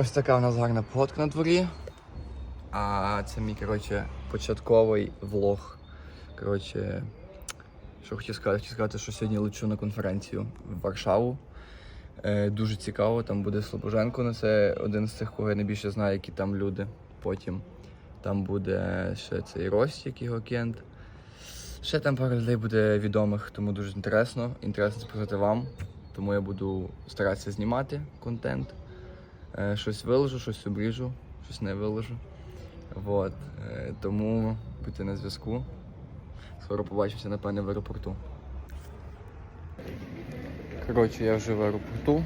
Ось така у нас гарна погодка на дворі. А це мій, коротше, початковий влог. Коротше, що хотів сказати? Хотів сказати, що сьогодні лечу на конференцію в Варшаву. Е, дуже цікаво, там буде Слобоженко, ну це один з тих, кого я найбільше знаю, які там люди. Потім там буде ще цей Ростік, його кент. Ще там пару людей буде відомих, тому дуже інтересно. Інтересно спитати вам. Тому я буду старатися знімати контент. Е, щось виложу, щось обріжу, щось не виложу. Вот. Е, тому будьте на зв'язку. Скоро побачимося, напевне, в аеропорту. Коротше, я вже в аеропорту.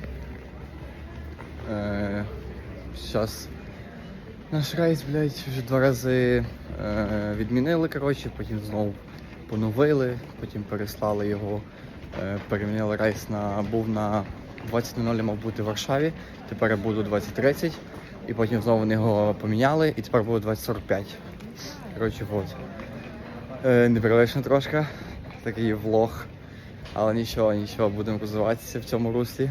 Е, Зараз наш рейс, блядь, вже два рази е, відмінили, коротше, потім знову поновили, потім переслали його, е, перемінили рейс на був на 20.00 мав бути в Варшаві, тепер буду 20.30, і потім знову вони його поміняли, і тепер буде 20.45. Коротше, от. Е, непривично трошки, такий влог. Але нічого, нічого, будемо розвиватися в цьому руслі.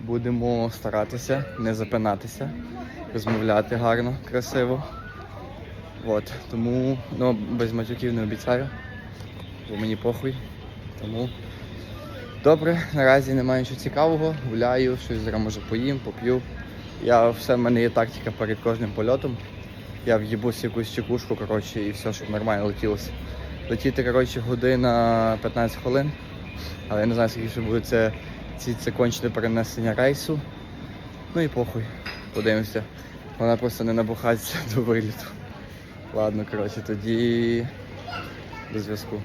Будемо старатися не запинатися, розмовляти гарно, красиво. От, тому ну, без матюків не обіцяю, бо мені похуй. Тому добре, наразі немає нічого цікавого, гуляю, щось зараз може поїм, поп'ю. Я все в мене є тактика перед кожним польотом. Я в'їбусь якусь чекушку, коротше, і все, щоб нормально летілося. Летіти, коротше, година 15 хвилин. Але я не знаю, скільки ще буде це, ці це кончене перенесення рейсу. Ну і похуй. Подивимося. Вона просто не набухається до виліту. Ладно, коротше, тоді до зв'язку.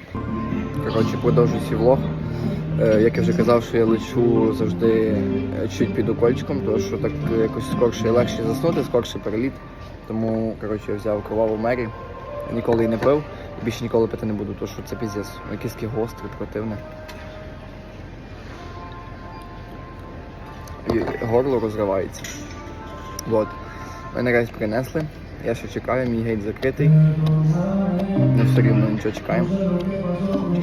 Коротше, продовжую свій влог. Е, як я вже казав, що я лечу завжди е, чуть під укольчиком, тому що так якось скорше легше заснути, скорше переліт. Тому коротше, я взяв кроваву мері. Ніколи її не пив, і більше ніколи пити не буду, тому що це піздець. Таке гостре, противне. Горло розривається. От. Мене рейс принесли. Я ще чекаю, мій гейт закритий. Ми все рівно нічого чекаємо.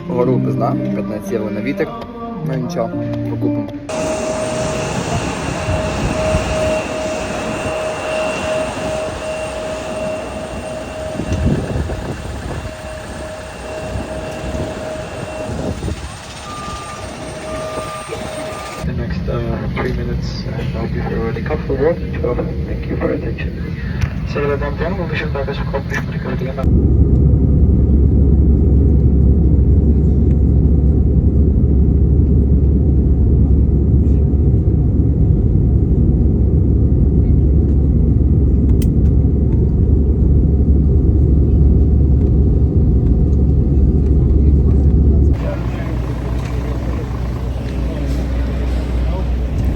Горло без 15 євро на вітер. Ну нічого, покупимо. the uh, three minutes and I'll be for work. So thank you for attention. Ladies and gentlemen, mission back as accomplished particularly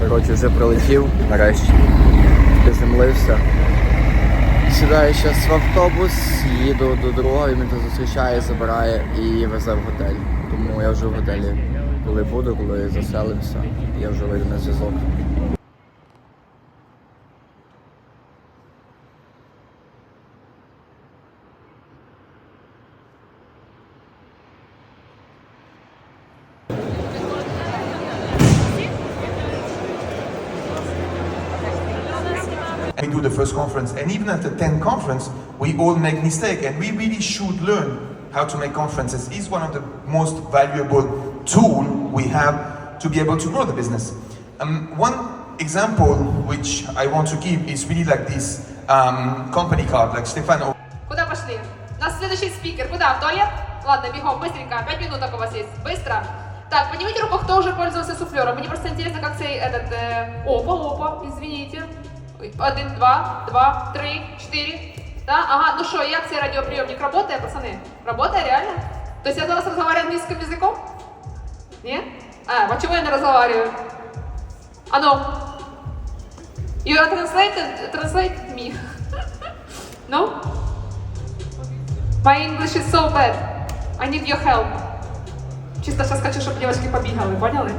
Коротше, вже прилетів нарешті. Приземлився. Сідаю зараз в автобус, їду до другого, він мене зустрічає, забирає і везе в готель. Тому я вже в готелі, коли буду, коли заселимося, я вже вийду на зв'язок. We do the first conference, and even at the 10th conference, we all make mistake, and we really should learn how to make conferences. It's one of the most valuable tool we have to be able to grow the business. Um, one example which I want to give is really like this um, company card, like Stefan Куда пошли? У нас следующий спикер. Куда? В туалет? Ладно, бегом, быстренько. Пять минуток у вас есть. Быстро. Так, поднимите руку, кто уже пользовался суфлером. Мне просто интересно, как цей этот... Э... Опа, опа, извините. Ой, Один, два, два, три, четыре. Да? Ага, ну что, як цей радиоприемник работает, пацаны? Работает реально? То есть я зараз разговариваю английским языком? Нет? А, почему я не разговариваю? А ну. You are translated, translate me. no? My English is so bad. I need your help. Чисто сейчас хочу, чтобы девочки побегали, поняли?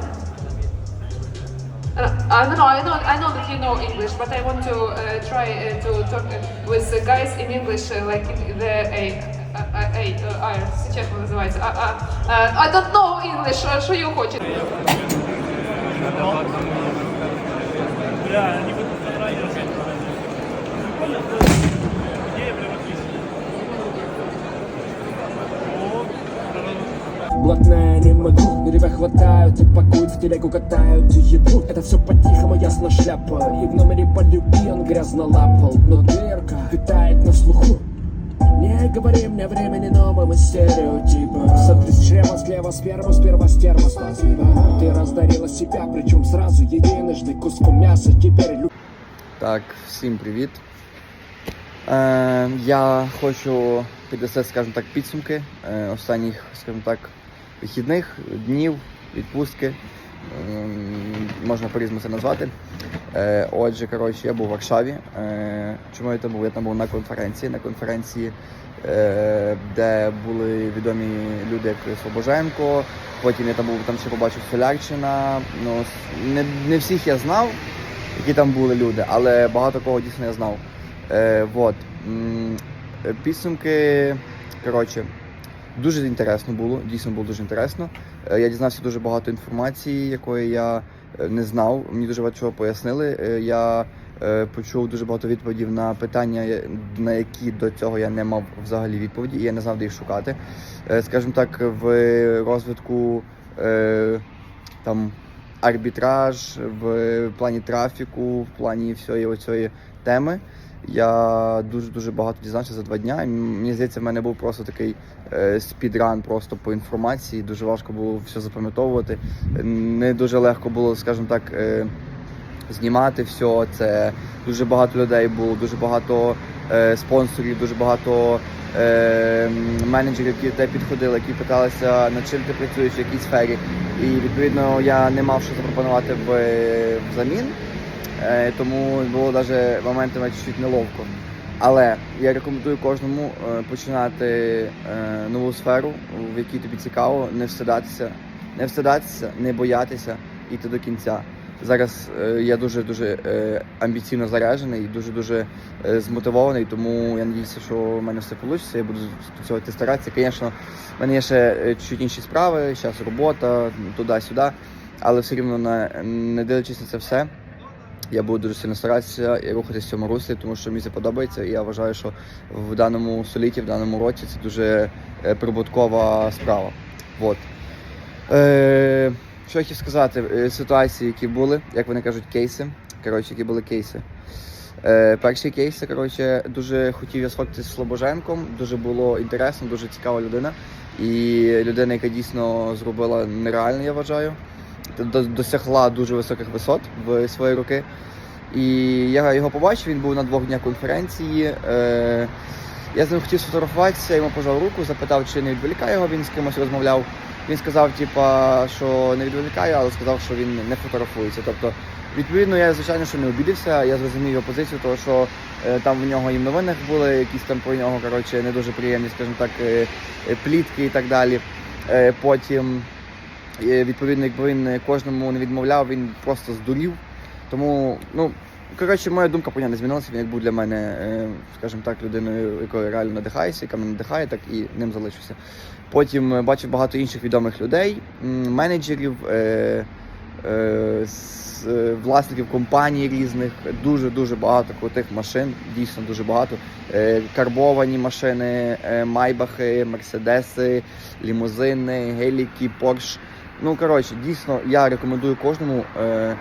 Uh, I don't know, I know, I know that you know English, but I want to uh, try uh, to talk uh, with the guys in English, uh, like the A, A, A, A, сейчас как называется? А, а, uh, I don't know English, uh, что you хочет? Бля, они хватают и пакуют в телегу катают еду Это все по-тихому, ясно шляпа И в номере полюби он грязно лапал Но дырка питает на слуху не говори мне времени новым и стереотипом Смотри с чрева слева сперва, сперва стерва спасибо Ты раздарила себя, причем сразу единожды куском мяса Теперь лю- Так, всім привіт. Е, я хочу підвести, скажімо так, підсумки е, останніх, скажімо так, вихідних днів, відпустки. Ем, можна по-різному це назвати. Е, отже, коротше, я був у Варшаві. Е, чому я там був? Я там був на конференції. На конференції, е, де були відомі люди, як Слобоженко. Потім я там був, там ще побачив Солярчина. Ну, не, не всіх я знав, які там були люди, але багато кого дійсно я знав. Е, Підсумки, коротше, дуже інтересно було, дійсно було дуже інтересно. Е, Я дізнався дуже багато інформації, якої я е, не знав. Мені дуже багато чого пояснили. Е, Я почув дуже багато відповідей на питання, на які до цього я не мав взагалі відповіді, і я не знав, де їх шукати. Скажімо так, в розвитку там арбітраж, в плані трафіку, в плані всієї оцієї теми. Я дуже дуже багато дізнався за два дня. Мені здається, в мене був просто такий е, спідран просто по інформації. Дуже важко було все запам'ятовувати. Не дуже легко було, скажімо так, е, знімати все. Це дуже багато людей було, дуже багато е, спонсорів, дуже багато менеджерів, які тебе підходили, які питалися, над чим ти працюєш, в якій сфері. І відповідно я не мав що запропонувати взамін. Е, тому було навіть моментами чуть неловко. Але я рекомендую кожному е, починати е, нову сферу, в якій тобі цікаво, не встидатися, не встидатися, не боятися йти до кінця. Зараз я дуже дуже амбіційно заряджений, дуже дуже змотивований, тому я надіюся, що в мене все вийде. Я буду до цього старатися. Звісно, в мене є ще чуть інші справи, зараз робота, туди-сюди, але все рівно не дивлячись на це все. Я буду дуже сильно старатися і рухатися в цьому руслі, тому що мені це подобається. І я вважаю, що в даному столітті, в даному році це дуже е, прибуткова справа. От. Е, що я хотів сказати? Е, Ситуації, які були, як вони кажуть, кейси. Коротше, які були кейси. Е, перший кейс, коротше, дуже хотів я сфоткатися з Слобоженком. Дуже було інтересно, дуже цікава людина. І людина, яка дійсно зробила нереально, я вважаю. До- Досягла дуже високих висот в свої роки. І я його побачив, він був на двох днях конференції. Е, я з ним хотів сфотографуватися, йому пожав руку, запитав, чи не відволікає його, він з кимось розмовляв. Він сказав, типа, що не відволікає, але сказав, що він не фотографується. Тобто, відповідно, я звичайно що не обідився, я зрозумів його позицію, тому що е, там в нього і в новинах були якісь там про нього, коротше, не дуже приємні, скажімо так, е, е, плітки і так далі. Е, потім, відповідно, якби він кожному не відмовляв, він просто здурів. Тому, ну, коротше, моя думка не змінилася. Він як був для мене, е, скажімо так, людиною, якою реально надихаюся, яка мене надихає, так і ним залишуся. Потім е, бачив багато інших відомих людей, менеджерів, е, е, е, власників компаній різних, дуже-дуже багато крутих машин, дійсно дуже багато. Е, карбовані машини, е, майбахи, мерседеси, лімузини, геліки, порш. Ну, коротше, дійсно, я рекомендую кожному. Е,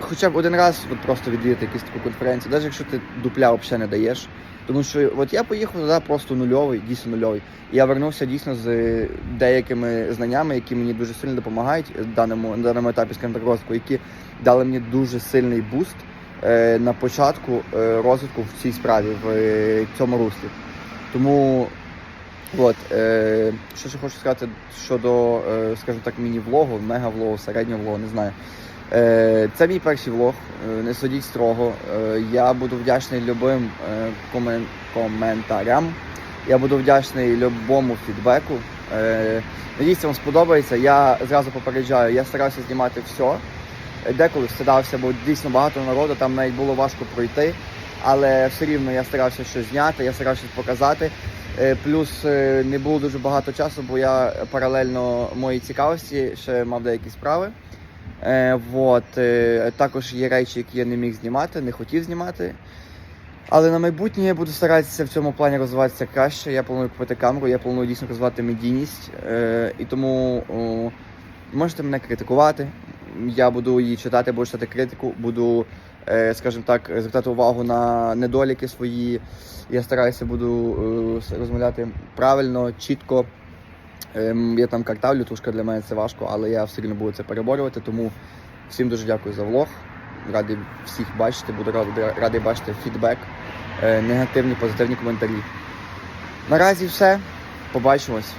Хоча б один раз от просто відвідати якусь таку конференцію, навіть якщо ти дупля взагалі не даєш. Тому що от я поїхав туди просто нульовий, дійсно нульовий. І я вернувся дійсно з деякими знаннями, які мені дуже сильно допомагають в даному, на даному етапі скажімо які дали мені дуже сильний буст е, на початку е, розвитку в цій справі, в е, цьому руслі. Тому От, е, що ще хочу сказати щодо, е, скажімо так, міні-влогу, мега-влогу, середнього влогу, не знаю. Е, це мій перший влог, е, не судіть строго. Е, я буду вдячний любим е, комен- коментарям. Я буду вдячний любому фідбеку. Е, надіюсь, вам сподобається. Я зразу попереджаю, я старався знімати все. Деколи встидався, бо дійсно багато народу, там навіть було важко пройти. Але все рівно я старався щось зняти, я старався показати. Е, Плюс е, не було дуже багато часу, бо я паралельно моїй цікавості ще мав деякі справи. Е, вот, е, також є речі, які я не міг знімати, не хотів знімати. Але на майбутнє я буду старатися в цьому плані розвиватися краще. Я планую купити камеру, я планую дійсно розвивати медійність. І тому Можете мене критикувати. Я буду її читати, буду читати критику, буду, скажімо так, звертати увагу на недоліки свої. Я стараюся буду е, розмовляти правильно, чітко. Ем, Я там картавлю, трошки для мене це важко, але я все рівно буду це переборювати. Тому всім дуже дякую за влог. Радий всіх бачити, буду радий, радий бачити фідбек, е, негативні, позитивні коментарі. Наразі все. Побачимось.